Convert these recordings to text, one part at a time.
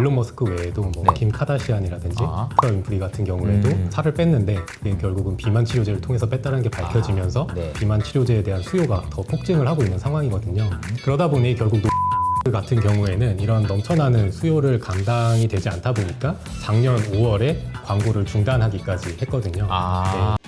일론 머스크 외에도 뭐 네. 김 카다시안이라든지 아. 프라 윈프리 같은 경우에도 음. 살을 뺐는데 이게 결국은 비만 치료제를 통해서 뺐다는 게 밝혀지면서 아, 네. 비만 치료제에 대한 수요가 더 폭증을 하고 있는 상황이거든요. 그러다 보니 결국 노 같은 경우에는 이런 넘쳐나는 수요를 감당이 되지 않다 보니까 작년 5월에 광고를 중단하기까지 했거든요. 아.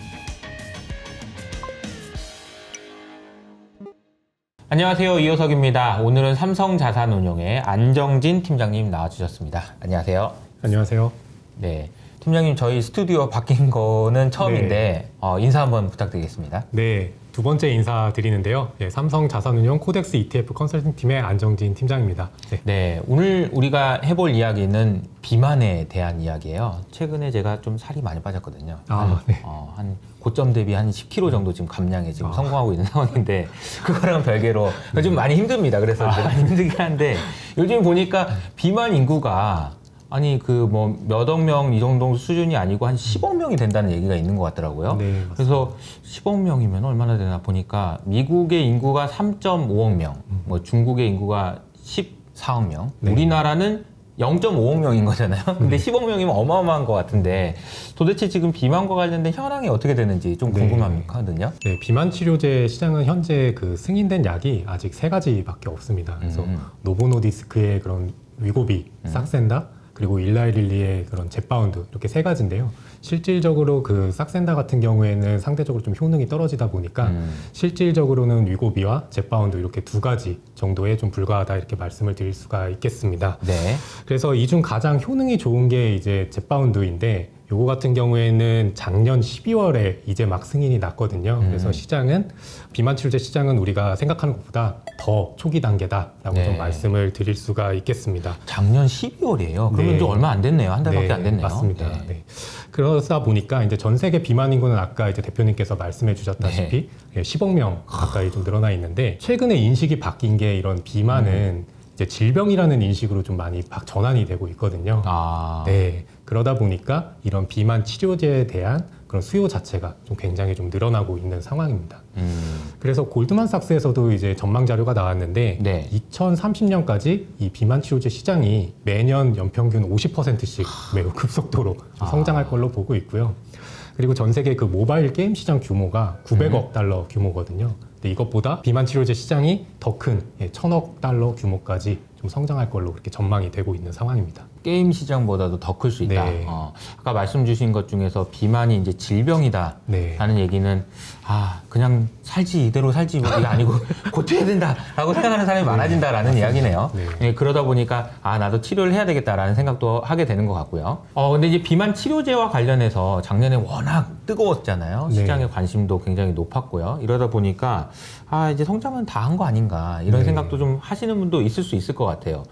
안녕하세요. 이호석입니다. 오늘은 삼성자산운용의 안정진 팀장님 나와주셨습니다. 안녕하세요. 안녕하세요. 네. 팀장님, 저희 스튜디오 바뀐 거는 처음인데, 어, 인사 한번 부탁드리겠습니다. 네, 두 번째 인사드리는데요. 예, 삼성 자산운용 코덱스 ETF 컨설팅 팀의 안정진 팀장입니다. 네. 네, 오늘 우리가 해볼 이야기는 비만에 대한 이야기예요. 최근에 제가 좀 살이 많이 빠졌거든요. 아, 한, 네. 어, 한 고점 대비 한 10kg 정도 지금 감량에 지금 아. 성공하고 있는 상황인데 그거랑 별개로 좀 많이 힘듭니다. 그래서 이제 많이 힘들긴 한데 요즘 보니까 비만 인구가 아니 그 뭐 몇 억 명 이 정도 수준이 아니고 한 10억 명이 된다는 얘기가 있는 것 같더라고요. 네. 그래서 10억 명이면 얼마나 되나 보니까 미국의 인구가 3.5억 명, 뭐 중국의 인구가 14억 명, 네. 우리나라는 0.5억 명인 거잖아요. 근데 10억 명이면 어마어마한 것 같은데 도대체 지금 비만과 관련된 현황이 어떻게 되는지 좀 네. 궁금하거든요. 네, 비만 치료제 시장은 현재 그 승인된 약이 아직 세 가지밖에 없습니다. 그래서 음. 노보노디스크의 그런 위고비, 싹센다, 그리고 일라이릴리의 그런 젯바운드 이렇게 세 가지인데요. 실질적으로 그 싹센다 같은 경우에는 상대적으로 좀 효능이 떨어지다 보니까 음. 실질적으로는 위고비와 젯바운드 이렇게 두 가지 정도에 좀 불과하다 이렇게 말씀을 드릴 수가 있겠습니다. 네. 그래서 이 중 가장 효능이 좋은 게 이제 젯바운드인데 요거 같은 경우에는 작년 12월에 이제 막 승인이 났거든요. 음. 그래서 시장은 비만 치료제 시장은 우리가 생각하는 것보다 더 초기 단계다라고 네. 좀 말씀을 드릴 수가 있겠습니다. 작년 12월이에요. 그러면 네. 좀 얼마 안 됐네요. 한 달밖에 네, 안 됐네요. 맞습니다. 네. 네. 그러다 보니까 이제 전 세계 비만 인구는 아까 이제 대표님께서 말씀해 주셨다시피 네. 예, 10억 명 가까이 좀 늘어나 있는데 최근에 인식이 바뀐 게 이런 비만은 음. 이제 질병이라는 인식으로 좀 많이 바- 전환이 되고 있거든요. 아. 네. 그러다 보니까 이런 비만 치료제에 대한 그런 수요 자체가 좀 굉장히 좀 늘어나고 있는 상황입니다. 음. 그래서 골드만삭스에서도 이제 전망 자료가 나왔는데 네. 2030년까지 이 비만 치료제 시장이 매년 연평균 50%씩 매우 급속도로 좀 아. 성장할 걸로 보고 있고요. 그리고 전 세계 그 모바일 게임 시장 규모가 900억 음. 달러 규모거든요. 근데 이것보다 비만 치료제 시장이 더큰 예, 1000억 달러 규모까지 좀 성장할 걸로 그렇게 전망이 되고 있는 상황입니다. 게임 시장보다도 더 클 수 있다. 네. 어, 아까 말씀 주신 것 중에서 비만이 이제 질병이다. 네. 라는 얘기는 아 그냥 살지 이대로 살지 뭐 이게 아니고 고쳐야 된다라고 생각하는 사람이 많아진다라는 이야기네요. 네. 예, 그러다 보니까 아 나도 치료를 해야 되겠다라는 생각도 하게 되는 것 같고요. 어 근데 이제 비만 치료제와 관련해서 작년에 워낙 뜨거웠잖아요. 네. 시장의 관심도 굉장히 높았고요. 이러다 보니까 아 이제 성장은 다 한 거 아닌가 이런 네. 생각도 좀 하시는 분도 있을 수 있을 것 같아요.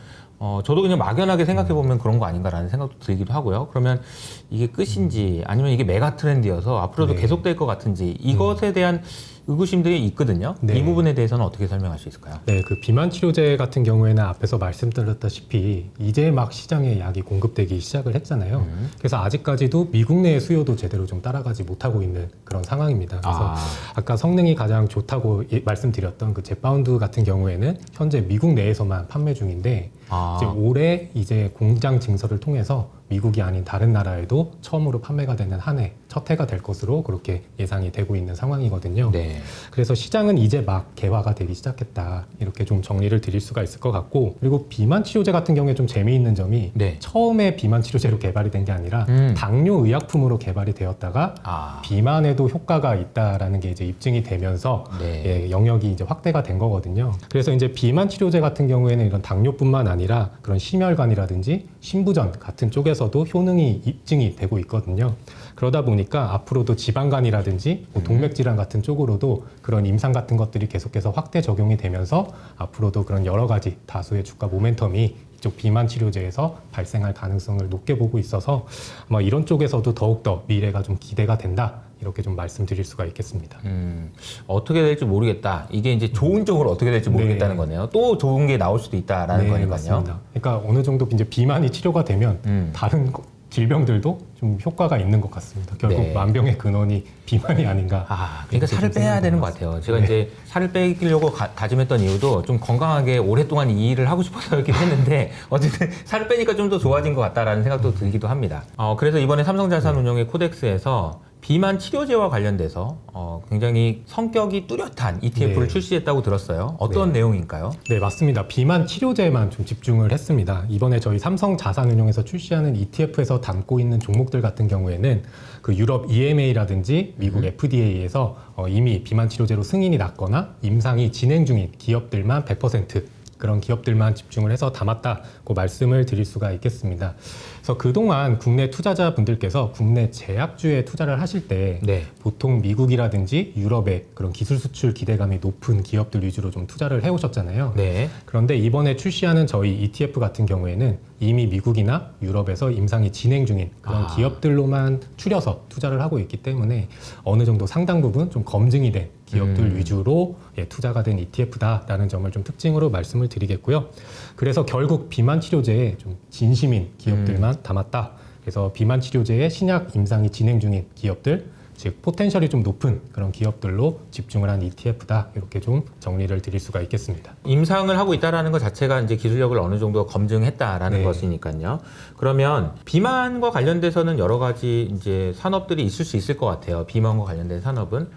어, 저도 그냥 막연하게 생각해 보면 그런 거 아닌가라는 생각도 들기도 하고요. 그러면 이게 끝인지 아니면 이게 메가 트렌드여서 앞으로도 네. 계속될 것 같은지 이것에 대한 의구심들이 있거든요. 네. 이 부분에 대해서는 어떻게 설명할 수 있을까요? 네, 그 비만 치료제 같은 경우에는 앞에서 말씀드렸다시피 이제 막 시장에 약이 공급되기 시작을 했잖아요. 음. 그래서 아직까지도 미국 내의 수요도 제대로 좀 따라가지 못하고 있는 그런 상황입니다. 그래서 아. 아. 까 성능이 가장 좋다고 예- 말씀드렸던 그 젯바운드 같은 경우에는 현재 미국 내에서만 판매 중인데 아. 이제 올해 이제 공장 증설을 통해서 미국이 아닌 다른 나라에도 처음으로 판매가 되는 한 해 첫 해가 될 것으로 그렇게 예상이 되고 있는 상황이거든요. 네. 그래서 시장은 이제 막 개화가 되기 시작했다. 이렇게 좀 정리를 드릴 수가 있을 것 같고 그리고 비만 치료제 같은 경우에 좀 재미있는 점이 네. 처음에 비만 치료제로 개발이 된 게 아니라 음. 당뇨 의약품으로 개발이 되었다가 아. 비만에도 효과가 있다라는 게 이제 입증이 되면서 네. 예, 영역이 이제 확대가 된 거거든요. 그래서 이제 비만 치료제 같은 경우에는 이런 당뇨뿐만 아니라 그런 심혈관이라든지 신부전 같은 쪽에서도 효능이 입증이 되고 있거든요. 그러다 보니까 앞으로도 지방간이라든지 뭐 동맥 질환 같은 쪽으로도 그런 임상 같은 것들이 계속해서 확대 적용이 되면서 앞으로도 그런 여러 가지 다수의 주가 모멘텀이 이쪽 비만 치료제에서 발생할 가능성을 높게 보고 있어서 아마 이런 쪽에서도 더욱더 미래가 좀 기대가 된다. 이렇게 좀 말씀드릴 수가 있겠습니다. 음, 어떻게 될지 모르겠다. 이게 이제 좋은 쪽으로 어떻게 될지 모르겠다는 네. 거네요. 또 좋은 게 나올 수도 있다라는 네, 거니까요. 맞습니다. 그러니까 어느 정도 이제 비만이 치료가 되면 음. 다른 거- 질병들도 좀 효과가 있는 것 같습니다. 결국 네. 만병의 근원이 비만이 아닌가. 아, 그러니까 이렇게 살을 좀 빼야 되는 것. 같아요. 제가 네. 이제 살을 빼려고 가- 다짐했던 이유도 좀 건강하게 오랫동안 이 일을 하고 싶어서였긴 했는데 어쨌든 살을 빼니까 좀 더 좋아진 것 같다라는 생각도 들기도 합니다. 어, 그래서 이번에 삼성자산운용의 코덱스에서 비만 치료제와 관련돼서 어, 굉장히 성격이 뚜렷한 ETF를 네. 출시했다고 들었어요. 어떤 내용인가요? 네, 맞습니다. 비만 치료제에만 좀 집중을 했습니다. 이번에 저희 삼성 자산운용에서 출시하는 ETF에서 담고 있는 종목들 같은 경우에는 그 유럽 EMA라든지 미국 FDA에서 어, 이미 비만 치료제로 승인이 났거나 임상이 진행 중인 기업들만 100% 그런 기업들만 집중을 해서 담았다고 말씀을 드릴 수가 있겠습니다. 그래서 그동안 국내 투자자분들께서 국내 제약주에 투자를 하실 때 네. 보통 미국이라든지 유럽의 그런 기술 수출 기대감이 높은 기업들 위주로 좀 투자를 해오셨잖아요. 네. 그런데 이번에 출시하는 저희 ETF 같은 경우에는 이미 미국이나 유럽에서 임상이 진행 중인 그런 아. 기업들로만 추려서 투자를 하고 있기 때문에 어느 정도 상당 부분 좀 검증이 된 기업들 음. 위주로 예, 투자가 된 ETF다라는 점을 좀 특징으로 말씀을 드리겠고요. 그래서 결국 비만 치료제에 좀 진심인 기업들만 음. 담았다. 그래서 비만 치료제의 신약 임상이 진행 중인 기업들, 즉 포텐셜이 좀 높은 그런 기업들로 집중을 한 ETF다. 이렇게 좀 정리를 드릴 수가 있겠습니다. 임상을 하고 있다라는 것 자체가 이제 기술력을 어느 정도 검증했다라는 네. 것이니까요. 그러면 비만과 관련돼서는 여러 가지 이제 산업들이 있을 수 있을 것 같아요. 비만과 관련된 산업은.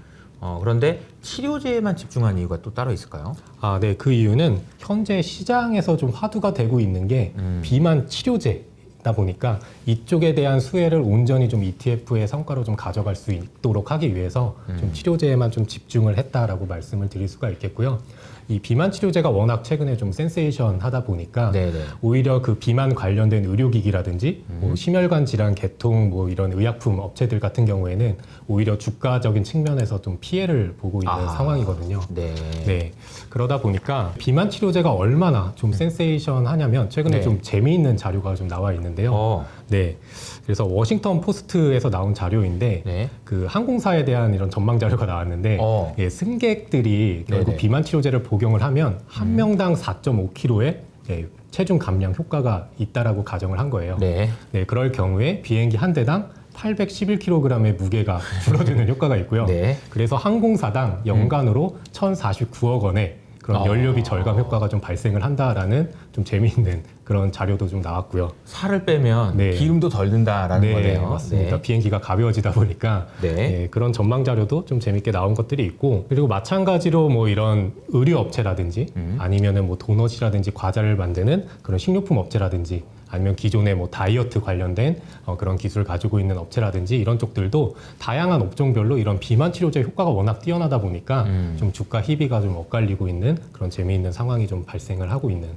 어, 그런데 치료제에만 집중한 이유가 또 따로 있을까요? 아, 네. 그 이유는 현재 시장에서 좀 화두가 되고 있는 게 음. 비만 치료제 다 보니까 이쪽에 대한 수혜를 온전히 좀 ETF의 성과로 좀 가져갈 수 있도록 하기 위해서 음. 좀 치료제에만 좀 집중을 했다라고 말씀을 드릴 수가 있겠고요. 이 비만 치료제가 워낙 최근에 좀 센세이션 하다 보니까 네네. 오히려 그 비만 관련된 의료기기라든지 음. 뭐 심혈관 질환 개통 뭐 이런 의약품 업체들 같은 경우에는 오히려 주가적인 측면에서 좀 피해를 보고 있는 아. 상황이거든요. 네. 네. 그러다 보니까 비만 치료제가 얼마나 좀 센세이션 하냐면 최근에 네. 좀 재미있는 자료가 좀 나와 있는데요. 어, 네. 그래서 워싱턴 포스트에서 나온 자료인데 네. 그 항공사에 대한 이런 전망 자료가 나왔는데 어. 예, 승객들이 결국 네네. 음. 비만 치료제를 복용을 하면 한 명당 4.5kg의 예, 체중 감량 효과가 있다라고 가정을 한 거예요. 네. 네, 그럴 경우에 비행기 한 대당 811kg의 무게가 줄어드는 효과가 있고요. 네. 그래서 항공사당 연간으로 1,049억 원의 그런 어. 연료비 절감 효과가 좀 발생을 한다라는 좀 재미있는 그런 자료도 좀 나왔고요. 살을 빼면 네. 기름도 덜 든다라는 거네요. 맞습니다. 비행기가 가벼워지다 보니까 네. 예, 그런 전망 자료도 좀 재밌게 나온 것들이 있고 그리고 마찬가지로 뭐 이런 의류 업체라든지 음. 아니면은 뭐 도넛이라든지 과자를 만드는 그런 식료품 업체라든지 아니면 기존의 뭐 다이어트 관련된 어, 그런 기술을 가지고 있는 업체라든지 이런 쪽들도 다양한 업종별로 이런 비만 치료제 효과가 워낙 뛰어나다 보니까 음. 좀 주가 희비가 좀 엇갈리고 있는 그런 재미있는 상황이 좀 발생을 하고 있는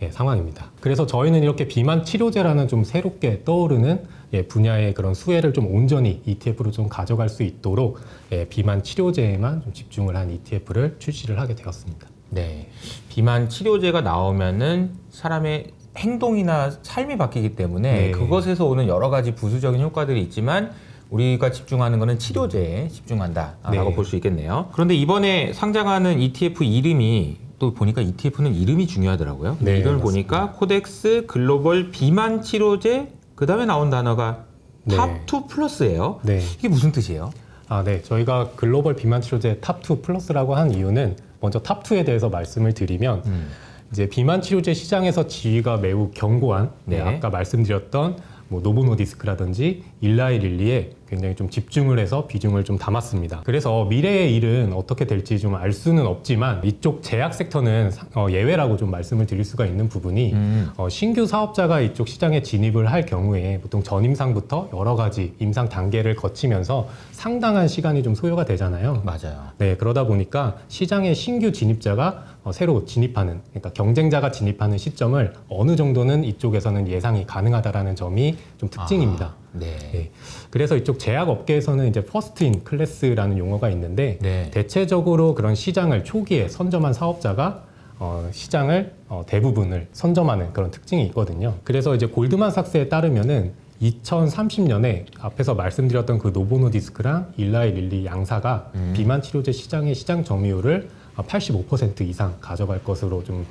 예, 상황입니다. 그래서 저희는 이렇게 비만 치료제라는 좀 새롭게 떠오르는 예, 분야의 그런 수혜를 좀 온전히 ETF로 좀 가져갈 수 있도록 예, 비만 치료제에만 좀 집중을 한 ETF를 출시를 하게 되었습니다. 네. 비만 치료제가 나오면은 사람의 행동이나 삶이 바뀌기 때문에 네. 그것에서 오는 여러 가지 부수적인 효과들이 있지만 우리가 집중하는 것은 치료제에 집중한다라고 네. 볼수 있겠네요. 그런데 이번에 상장하는 ETF 이름이 또 보니까 ETF는 이름이 중요하더라고요. 네, 이걸 맞습니다. 보니까 코덱스 글로벌 비만 치료제 그 다음에 나온 단어가 네. 탑2 플러스예요. 네. 이게 무슨 뜻이에요? 아, 네. 저희가 글로벌 비만 치료제 탑2 플러스라고 한 이유는 먼저 탑2에 대해서 말씀을 드리면 음. 이제 비만 치료제 시장에서 지위가 매우 견고한 네, 네. 아까 말씀드렸던 뭐 노보노디스크라든지 일라이 릴리에 굉장히 좀 집중을 해서 비중을 좀 담았습니다. 그래서 미래의 일은 어떻게 될지 좀 알 수는 없지만 이쪽 제약 섹터는 사- 어, 예외라고 좀 말씀을 드릴 수가 있는 부분이 음. 어, 신규 사업자가 이쪽 시장에 진입을 할 경우에 보통 전임상부터 여러 가지 임상 단계를 거치면서 상당한 시간이 좀 소요가 되잖아요. 맞아요. 네, 그러다 보니까 시장에 신규 진입자가 어, 새로 진입하는, 그러니까 경쟁자가 진입하는 시점을 어느 정도는 이쪽에서는 예상이 가능하다라는 점이 좀 특징입니다. 아, 네. 네. 그래서 이쪽 제약 업계에서는 이제 퍼스트인 클래스라는 용어가 있는데 네. 대체적으로 그런 시장을 초기에 선점한 사업자가 어, 시장을 어, 대부분을 선점하는 그런 특징이 있거든요. 그래서 이제 골드만삭스에 따르면은 2030년에 앞에서 말씀드렸던 그 노보노디스크랑 일라이 릴리 양사가 비만 치료제 시장의 시장 점유율을 85% 이상 가져갈 것으로 좀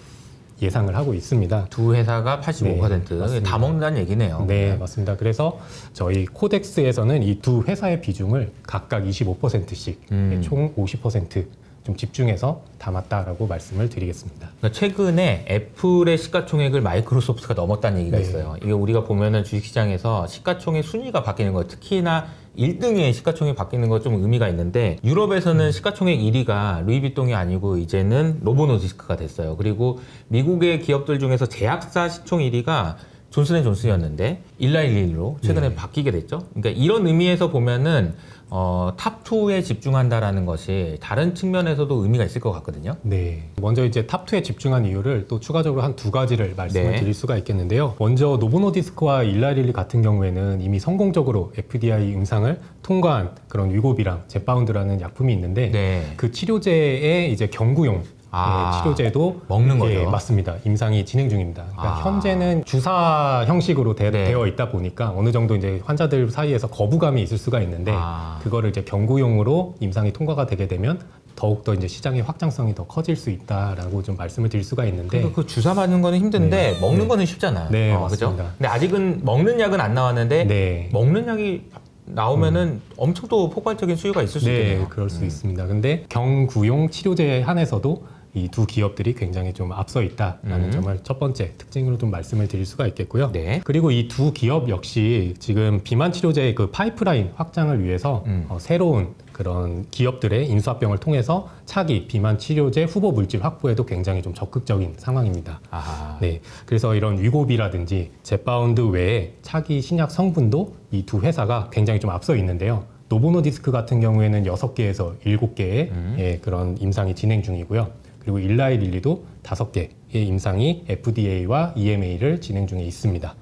예상을 하고 있습니다. 두 회사가 85%. 네, 먹는다는 얘기네요. 네, 맞습니다. 그래서 저희 코덱스에서는 이 두 회사의 비중을 각각 25%씩 음. 총 50%좀 집중해서 담았다라고 말씀을 드리겠습니다. 그러니까 최근에 애플의 시가총액을 마이크로소프트가 넘었다는 얘기가 네. 있어요. 이게 우리가 보면은 주식시장에서 시가총액 순위가 바뀌는 거, 특히나 1등의 시가총액이 바뀌는 거좀 의미가 있는데 유럽에서는 시가총액 1위가 루이비통이 아니고 이제는 로보노디스크가 됐어요. 그리고 미국의 기업들 중에서 제약사 시총 1위가 존슨앤존슨이었는데 일라일리로 최근에 네. 바뀌게 됐죠. 그러니까 이런 의미에서 보면은 어, 탑 2에 집중한다라는 것이 다른 측면에서도 의미가 있을 것 같거든요. 네. 먼저 이제 탑 2에 집중한 이유를 또 추가적으로 한 두 가지를 말씀을 네. 드릴 수가 있겠는데요. 먼저 노보노디스크와 일라릴리 같은 경우에는 이미 성공적으로 FDI 임상을 통과한 그런 위고비랑 제파운드라는 약품이 있는데 네. 그 치료제의 이제 경구용 아, 예, 치료제도 먹는 예, 거죠? 맞습니다. 임상이 진행 중입니다. 그러니까 아. 현재는 주사 형식으로 되, 네. 어 있다 보니까 어느 정도 이제 환자들 사이에서 거부감이 있을 수가 있는데 아. 그거를 이제 경구용으로 임상이 통과가 되게 되면 더욱더 이제 시장의 확장성이 더 커질 수 있다라고 좀 말씀을 드릴 수가 있는데 그러니까 그 주사 맞는 거는 힘든데 먹는 네. 거는 쉽잖아요. 네, 어, 그죠? 맞습니다. 근데 아직은 먹는 약은 안 나왔는데 네. 먹는 약이 나오면은 엄청 또 폭발적인 수요가 있을 수 네, 있겠네요. 그럴 수 음. 있습니다. 근데 경구용 치료제 한에서도 이 두 기업들이 굉장히 좀 앞서 있다라는 음. 점을 첫 번째 특징으로 좀 말씀을 드릴 수가 있겠고요. 네. 그리고 이 두 기업 역시 지금 비만 치료제의 그 파이프라인 확장을 위해서 음. 어, 새로운 그런 기업들의 인수합병을 통해서 차기 비만 치료제 후보 물질 확보에도 굉장히 좀 적극적인 상황입니다. 아, 네, 그래서 이런 위고비라든지 제파운드 외에 차기 신약 성분도 이 두 회사가 굉장히 좀 앞서 있는데요. 노보노디스크 같은 경우에는 6개에서 7개의 음. 예, 그런 임상이 진행 중이고요. 그리고 일라이릴리도 5개의 임상이 FDA와 EMA를 진행 중에 있습니다.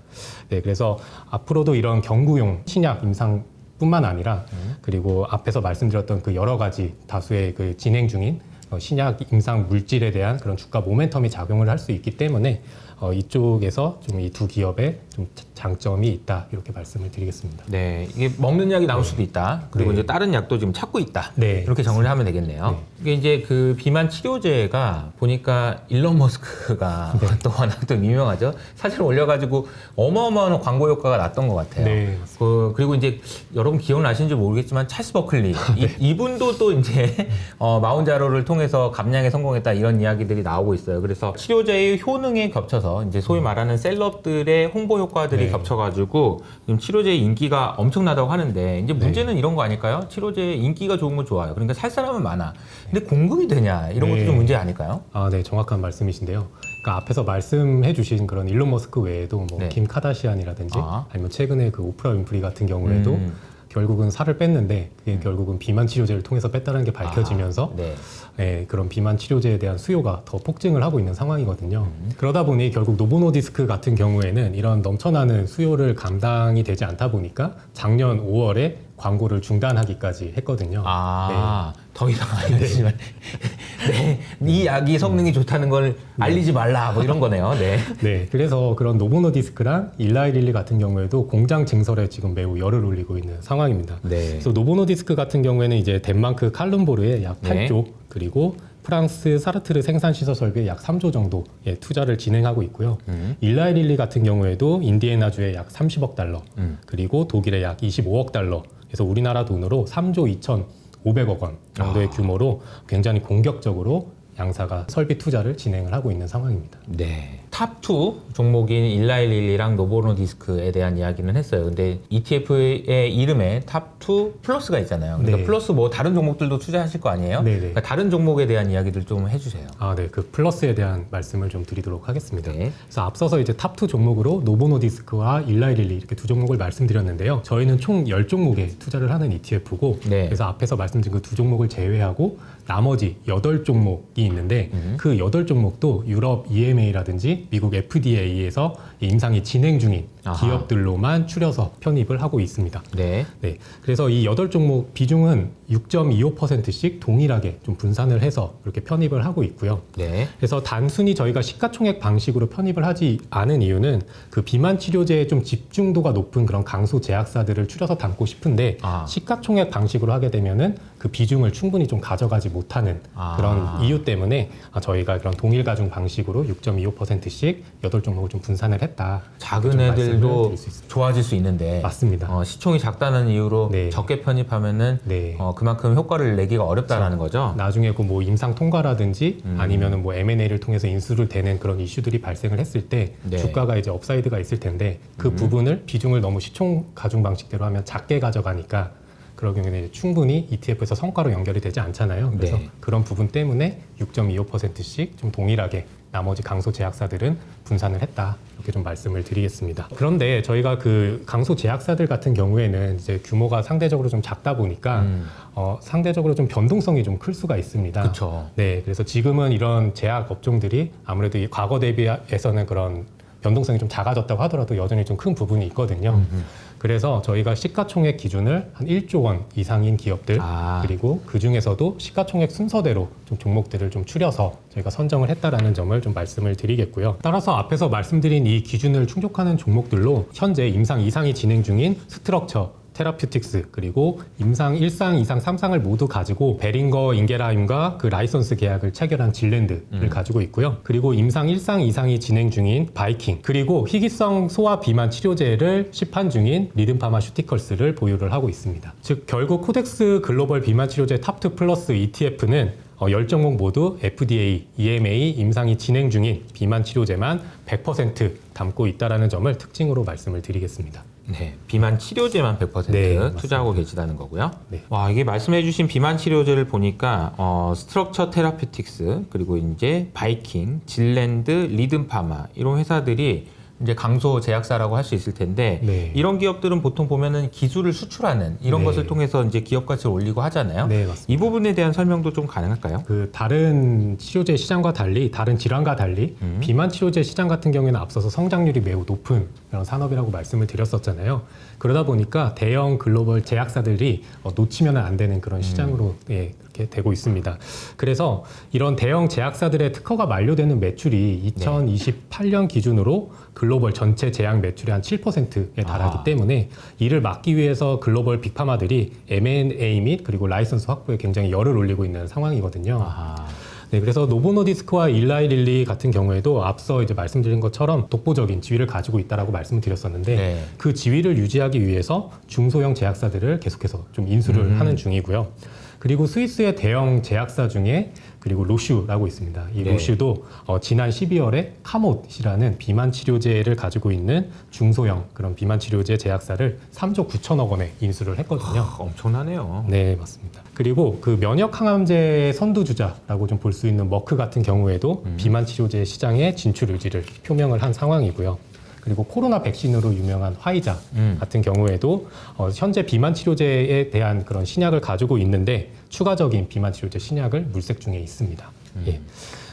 네, 그래서 앞으로도 이런 경구용 신약 임상 뿐만 아니라 그리고 앞에서 말씀드렸던 그 여러 가지 다수의 그 진행 중인 어, 신약 임상 물질에 대한 그런 주가 모멘텀이 작용을 할 수 있기 때문에 어, 이쪽에서 좀 이 두 기업의 좀 자- 장점이 있다 이렇게 말씀을 드리겠습니다. 네, 이게 먹는 약이 나올 수도 있다. 그리고 네. 이제 다른 약도 지금 찾고 있다. 네, 이렇게 정리를 하면 되겠네요. 네. 이게 이제 그 비만 치료제가 보니까 일론 머스크가 네. 또 워낙 또 유명하죠. 사실 올려가지고 어마어마한 광고 효과가 났던 것 같아요. 네, 그, 그리고 이제 여러분 기억나시는지 모르겠지만 찰스 버클리 이, 분도또 이제 어, 마운자로를 통해서 감량에 성공했다 이런 이야기들이 나오고 있어요. 그래서 치료제의 효능에 겹쳐서 이제 소위 말하는 셀럽들의 홍보 효과 들이 네. 겹쳐가지고 지금 치료제의 인기가 엄청나다고 하는데 이제 문제는 이런 거 아닐까요? 치료제의 인기가 좋은 건 좋아요. 그러니까 살 사람은 많아. 근데 공급이 되냐 이런 것도 네. 좀 문제 아닐까요? 아, 네, 정확한 말씀이신데요. 그러니까 앞에서 말씀해주신 그런 일론 머스크 외에도 뭐 네. 김 카다시안이라든지 아. 아니면 최근에 그 오프라 윈프리 같은 경우에도 음. 결국은 살을 뺐는데 그게 결국은 비만 치료제를 통해서 뺐다는 게 밝혀지면서 아, 네. 예, 그런 비만 치료제에 대한 수요가 더 폭증을 하고 있는 상황이거든요. 음. 그러다 보니 결국 노보노디스크 같은 경우에는 이런 넘쳐나는 수요를 감당이 되지 않다 보니까 작년 5월에 광고를 중단하기까지 했거든요. 아, 더 이상 알리지 말. 네, 이 약이 성능이 좋다는 걸 알리지 말라. 뭐 이런 거네요. 네. 네, 그래서 그런 노보노디스크랑 일라이릴리 같은 경우에도 공장 증설에 지금 매우 열을 올리고 있는 상황입니다. 네. 그래서 노보노디스크 같은 경우에는 이제 덴마크 칼룸보르에 약 네. 8조 그리고 프랑스 사르트르 생산 시설 설비에 약 3조 정도의 투자를 진행하고 있고요. 음. 일라이릴리 같은 경우에도 인디애나주에 약 30억 달러, 음. 그리고 독일에 약 25억 달러. 그래서 우리나라 돈으로 3조 2,500억 원 정도의 아. 규모로 굉장히 공격적으로 양사가 설비 투자를 진행을 하고 있는 상황입니다. 네. 탑2 종목인 일라일릴리랑 노보노디스크에 대한 이야기는 했어요. 근데 ETF의 이름에 탑2 플러스가 있잖아요. 그러니까 네. 플러스 뭐 다른 종목들도 투자하실 거 아니에요? 네 네. 그러니까 다른 종목에 대한 이야기들 좀 해주세요. 아, 네. 그 플러스에 대한 말씀을 좀 드리도록 하겠습니다. 네. 그래서 앞서서 이제 탑2 종목으로 노보노디스크와 일라이릴리 이렇게 두 종목을 말씀드렸는데요. 저희는 총 10종목에 투자를 하는 ETF고 네. 그래서 앞에서 말씀드린 그 두 종목을 제외하고 나머지 8종목이 있는데 음. 그 8종목도 유럽 EMA라든지 미국 FDA에서 임상이 진행 중인 아하. 기업들로만 추려서 편입을 하고 있습니다. 네. 네. 그래서 이 여덟 종목 비중은 6.25%씩 동일하게 좀 분산을 해서 이렇게 편입을 하고 있고요. 네. 그래서 단순히 저희가 시가총액 방식으로 편입을 하지 않은 이유는 그 비만 치료제에 좀 집중도가 높은 그런 강소 제약사들을 추려서 담고 싶은데 아. 시가총액 방식으로 하게 되면은 그 비중을 충분히 좀 가져가지 못하는 아. 그런 이유 때문에 아, 저희가 그런 동일 가중 방식으로 6.25%씩 여덟 종목을 좀 분산을 했다. 작은 좀 말씀을 애들도 드릴 수 있습니다. 좋아질 수 있는데 맞습니다. 어, 시총이 작다는 이유로 네. 적게 편입하면 네. 어, 그만큼 효과를 내기가 어렵다라는 거죠. 나중에 그 뭐 임상 통과라든지 음. 아니면은 뭐 M&A를 통해서 인수를 되는 그런 이슈들이 발생을 했을 때 네. 주가가 이제 업사이드가 있을 텐데 그 음. 부분을 비중을 너무 시총 가중 방식대로 하면 작게 가져가니까 그럴 경우에는 이제 충분히 ETF에서 성과로 연결이 되지 않잖아요. 그래서 네. 그런 부분 때문에 6.25%씩 좀 동일하게 나머지 강소 제약사들은 분산을 했다. 이렇게 좀 말씀을 드리겠습니다. 그런데 저희가 그 강소 제약사들 같은 경우에는 이제 규모가 상대적으로 좀 작다 보니까 음. 어, 상대적으로 좀 변동성이 좀 클 수가 있습니다. 그렇죠. 네, 그래서 지금은 이런 제약 업종들이 아무래도 이 과거 대비해서는 그런 변동성이 좀 작아졌다고 하더라도 여전히 좀 큰 부분이 있거든요. 그래서 저희가 시가총액 기준을 한 1조 원 이상인 기업들 아. 그리고 그 중에서도 시가총액 순서대로 좀 종목들을 좀 추려서 저희가 선정을 했다라는 점을 좀 말씀을 드리겠고요. 따라서 앞에서 말씀드린 이 기준을 충족하는 종목들로 현재 임상 2상이 진행 중인 스트럭처 테라퓨틱스 그리고 임상 1상, 2상, 3상을 모두 가지고 베링거 인게라임과 그 라이선스 계약을 체결한 질랜드를 음. 가지고 있고요. 그리고 임상 1상, 2상이 진행 중인 바이킹 그리고 희귀성 소아 비만 치료제를 시판 중인 리듬파마슈티컬스를 보유를 하고 있습니다. 즉 결국 코덱스 글로벌 비만 치료제 탑2 플러스 ETF는 어, 10종목 모두 FDA, EMA 임상이 진행 중인 비만 치료제만 100% 담고 있다라는 점을 특징으로 말씀을 드리겠습니다. 네, 비만 치료제만 100% 네, 맞습니다. 투자하고 계시다는 거고요. 네. 와, 이게 말씀해주신 비만 치료제를 보니까 어, 스트럭처 테라피틱스 그리고 이제 바이킹, 질랜드, 리듬파마 이런 회사들이 이제 강소 제약사라고 할 수 있을 텐데 네. 이런 기업들은 보통 보면은 기술을 수출하는 이런 네. 것을 통해서 이제 기업 가치를 올리고 하잖아요. 네, 맞습니다. 이 부분에 대한 설명도 좀 가능할까요? 그 다른 치료제 시장과 달리 다른 질환과 달리 음. 비만 치료제 시장 같은 경우에는 앞서서 성장률이 매우 높은 그런 산업이라고 말씀을 드렸었잖아요. 그러다 보니까 대형 글로벌 제약사들이 어, 놓치면 안 되는 그런 시장으로 예, 그렇게 되고 있습니다. 그래서 이런 대형 제약사들의 특허가 만료되는 매출이 2028년 기준으로 글로벌 전체 제약 매출의 한 7%에 달하기 아. 때문에 이를 막기 위해서 글로벌 빅파마들이 M&A 및 그리고 라이선스 확보에 굉장히 열을 올리고 있는 상황이거든요. 아, 네, 그래서 노보노디스크와 일라이릴리 같은 경우에도 앞서 이제 말씀드린 것처럼 독보적인 지위를 가지고 있다라고 말씀을 드렸었는데 네. 그 지위를 유지하기 위해서 중소형 제약사들을 계속해서 좀 인수를 음. 하는 중이고요. 그리고 스위스의 대형 제약사 중에 그리고 로슈라고 있습니다. 이 네. 로슈도 어, 지난 12월에 카못이라는 비만 치료제를 가지고 있는 중소형 그런 비만 치료제 제약사를 3조 9천억 원에 인수를 했거든요. 아, 엄청나네요. 네, 맞습니다. 그리고 그 면역 항암제 선두 주자라고 좀 볼 수 있는 머크 같은 경우에도 음. 비만 치료제 시장의 진출 의지를 표명을 한 상황이고요. 그리고 코로나 백신으로 유명한 화이자 음. 같은 경우에도 어, 현재 비만 치료제에 대한 그런 신약을 가지고 있는데 추가적인 비만 치료제 신약을 물색 중에 있습니다. 음. 예.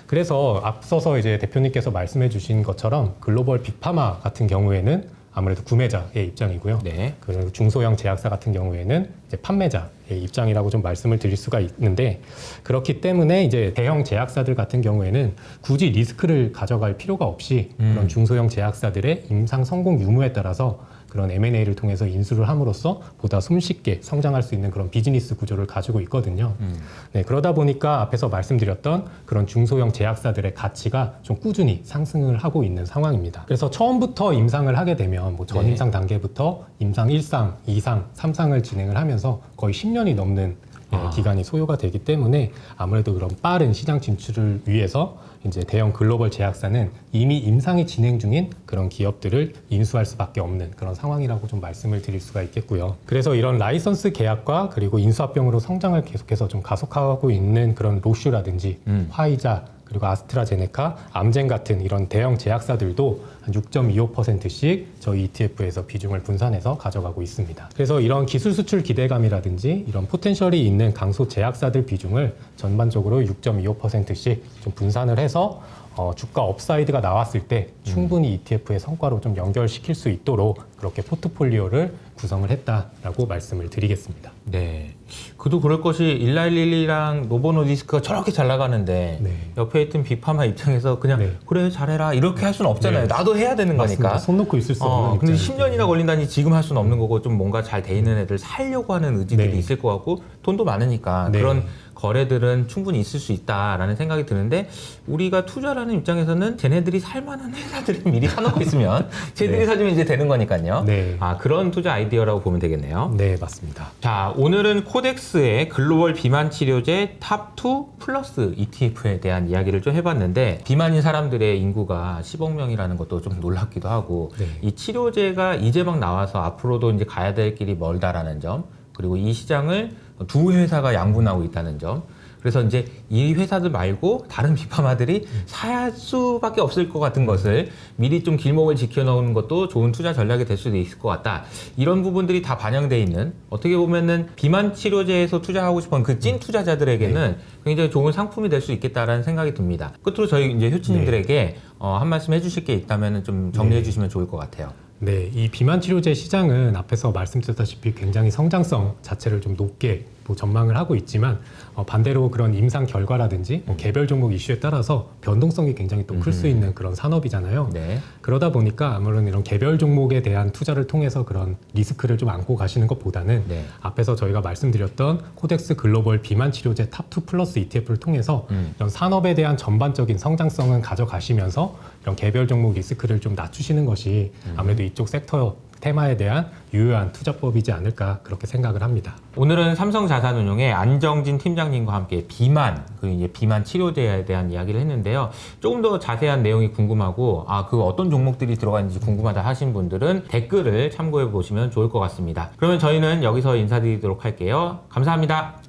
그래서 앞서서 이제 대표님께서 말씀해 주신 것처럼 글로벌 빅파마 같은 경우에는 아무래도 구매자의 입장이고요. 네. 그리고 중소형 제약사 같은 경우에는 판매자의 입장이라고 좀 말씀을 드릴 수가 있는데 그렇기 때문에 이제 대형 제약사들 같은 경우에는 굳이 리스크를 가져갈 필요가 없이 음. 그런 중소형 제약사들의 임상 성공 유무에 따라서 그런 M&A를 통해서 인수를 함으로써 보다 손쉽게 성장할 수 있는 그런 비즈니스 구조를 가지고 있거든요. 음. 네, 그러다 보니까 앞에서 말씀드렸던 그런 중소형 제약사들의 가치가 좀 꾸준히 상승을 하고 있는 상황입니다. 그래서 처음부터 임상을 하게 되면 뭐 전임상 단계부터 임상 1상, 2상, 3상을 진행을 하면 서 거의 10년이 넘는 예, 아. 기간이 소요가 되기 때문에 아무래도 그런 빠른 시장 진출을 위해서 이제 대형 글로벌 제약사는 이미 임상이 진행 중인 그런 기업들을 인수할 수밖에 없는 그런 상황이라고 좀 말씀을 드릴 수가 있겠고요. 그래서 이런 라이선스 계약과 그리고 인수합병으로 성장을 계속해서 좀 가속화하고 있는 그런 로슈라든지 음. 화이자 그리고 아스트라제네카, 암젠 같은 이런 대형 제약사들도 한 6.25%씩 저희 ETF에서 비중을 분산해서 가져가고 있습니다. 그래서 이런 기술 수출 기대감이라든지 이런 포텐셜이 있는 강소 제약사들 비중을 전반적으로 6.25%씩 좀 분산을 해서 어, 주가 업사이드가 나왔을 때 충분히 ETF의 성과로 좀 연결시킬 수 있도록 그렇게 포트폴리오를 구성을 했다라고 말씀을 드리겠습니다. 네. 그도 그럴 것이 일라일리랑 노보노디스크가 저렇게 잘 나가는데 네. 옆에 있던 빅파마 입장에서 그냥 네. 그래 잘해라 이렇게 할 수는 없잖아요. 네. 나도 해야 되는 맞습니다. 거니까. 손 놓고 있을 수 없는 어, 근데 입장이기 10년이나 걸린다니 지금 할 수는 없는 거고 좀 뭔가 잘 돼 있는 애들 살려고 하는 의지들이 네. 있을 것 같고 돈도 많으니까 네. 그런 거래들은 충분히 있을 수 있다라는 생각이 드는데 우리가 투자라는 입장에서는 쟤네들이 살만한 회사들을 미리 사놓고 있으면 쟤들이 네. 사주면 이제 되는 거니까요. 네. 아 그런 투자 아이디 어라고 보면 되겠네요. 네, 맞습니다. 자, 오늘은 코덱스의 글로벌 비만 치료제 탑2 플러스 ETF에 대한 이야기를 좀 해봤는데 비만인 사람들의 인구가 10억 명이라는 것도 좀 놀랍기도 하고 네. 이 치료제가 이제 막 나와서 앞으로도 이제 가야 될 길이 멀다라는 점 그리고 이 시장을 두 회사가 양분하고 있다는 점 그래서 이제 이 회사들 말고 다른 비파마들이 사야 수밖에 없을 것 같은 것을 미리 좀 길목을 지켜놓는 것도 좋은 투자 전략이 될 수도 있을 것 같다. 이런 부분들이 다 반영돼 있는 어떻게 보면은 비만 치료제에서 투자하고 싶은 그 찐 투자자들에게는 굉장히 좋은 상품이 될 수 있겠다라는 생각이 듭니다. 끝으로 저희 이제 효치님들에게 어, 한 말씀 해주실 게 있다면 좀 정리해 네. 주시면 좋을 것 같아요. 네, 이 비만 치료제 시장은 앞에서 말씀드렸다시피 굉장히 성장성 자체를 좀 높게 뭐 전망을 하고 있지만 어, 반대로 그런 임상 결과라든지 뭐 개별 종목 이슈에 따라서 변동성이 굉장히 또 클 수 있는 그런 산업이잖아요. 네. 그러다 보니까 아무런 이런 개별 종목에 대한 투자를 통해서 그런 리스크를 좀 안고 가시는 것보다는 네. 앞에서 저희가 말씀드렸던 코덱스 글로벌 비만 치료제 탑2 플러스 ETF를 통해서 음. 이런 산업에 대한 전반적인 성장성은 가져가시면서 이런 개별 종목 리스크를 좀 낮추시는 것이 음. 아무래도 이쪽 섹터 테마에 대한 유효한 투자법이지 않을까 그렇게 생각을 합니다. 오늘은 삼성자산운용의 안정진 팀장님과 함께 비만, 그 이제 비만 치료제에 대한 이야기를 했는데요. 조금 더 자세한 내용이 궁금하고, 아, 그 어떤 종목들이 들어가 있는지 궁금하다 하신 분들은 댓글을 참고해 보시면 좋을 것 같습니다. 그러면 저희는 여기서 인사드리도록 할게요. 감사합니다.